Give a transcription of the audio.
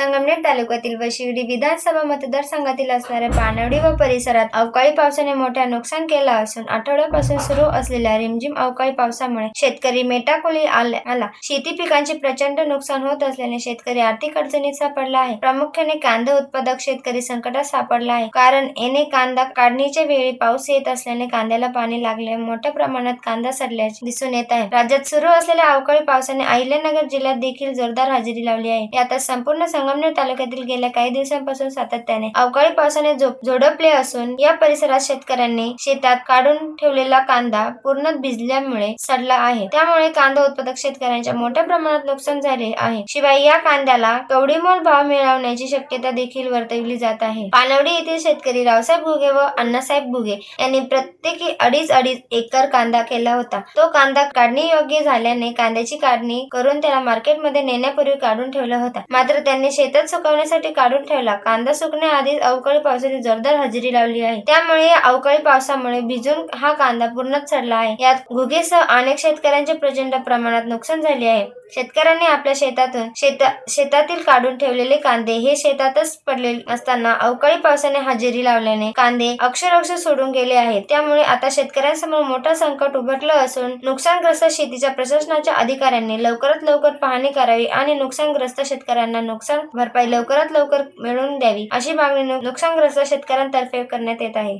संगमनेर तालुक्यातील व शिर्डी विधानसभा मतदारसंघातील असणाऱ्या पानवडी व परिसरात अवकाळी पावसाने मोठ्या नुकसान केलं असून आठवड्यापासून सुरू असलेल्या रिमझिम अवकाळी पावसामुळे शेतकरी मेटाकुली आले- आला. शेती पिकांचे प्रचंड नुकसान होत असल्याने शेतकरी आर्थिक अडचणीत सापडला आहे. प्रामुख्याने कांदा उत्पादक शेतकरी संकटात सापडला आहे. कारण येणे कांदा काढणीच्या वेळी पाऊस येत असल्याने कांद्याला पाणी लागले. मोठ्या प्रमाणात कांदा सडल्याचे दिसून येत आहे. राज्यात सुरू असलेल्या अवकाळी पावसाने अहिल्यानगर जिल्ह्यात देखील जोरदार हजेरी लावली आहे. यातच संपूर्ण संगमनेर तालुक्यातील गेल्या काही दिवसांपासून सातत्याने अवकाळी पावसाने झोडपले असून या परिसरात शेतकऱ्यांनी शेतात काढून ठेवलेला कांदा पूर्ण भिजल्यामुळे सडला आहे. त्यामुळे कांदा उत्पादक शेतकऱ्यांच्या मोठ्या प्रमाणात नुकसान झाले आहे. शिवाय या कांद्याला कवडीमोल भाव मिळवण्याची शक्यता देखील वर्तवली जात आहे. पानवडी येथील शेतकरी रावसाहेब घुगे व अण्णासाहेब घुगे यांनी प्रत्येकी अडीच अडीच एकर कांदा केला होता. तो कांदा काढणी योग्य झाल्याने कांद्याची काढणी करून त्याला मार्केटमध्ये नेण्यापूर्वी काढून ठेवला होता. मात्र त्यांनी शेतात सुकवण्यासाठी काढून ठेवला. कांदा सुकण्याआधीच अवकाळी पावसाने जोरदार हजेरी लावली आहे. त्यामुळे या अवकाळी पावसामुळे भिजून हा कांदा पूर्णच सडला आहे. यात घुगेसह अनेक शेतकऱ्यांचे प्रचंड प्रमाणात नुकसान झाले आहे. शेतकऱ्यांनी आपल्या शेतातून शेता शेतातील काढून ठेवलेले कांदे हे शेतातच पडले असताना अवकाळी पावसाने हजेरी लावल्याने कांदे अक्षरक्ष सोडून गेले आहेत. त्यामुळे आता शेतकऱ्यांसमोर मोठा संकट उभटलं असून नुकसानग्रस्त शेतीच्या प्रशासनाच्या अधिकाऱ्यांनी लवकरात लवकर पाहणी करावी आणि नुकसानग्रस्त शेतकऱ्यांना नुकसान भरपाई लवकरात लवकर मिळवून द्यावी अशी मागणी नुकसानग्रस्त शेतकऱ्यांतर्फे करण्यात येत आहे.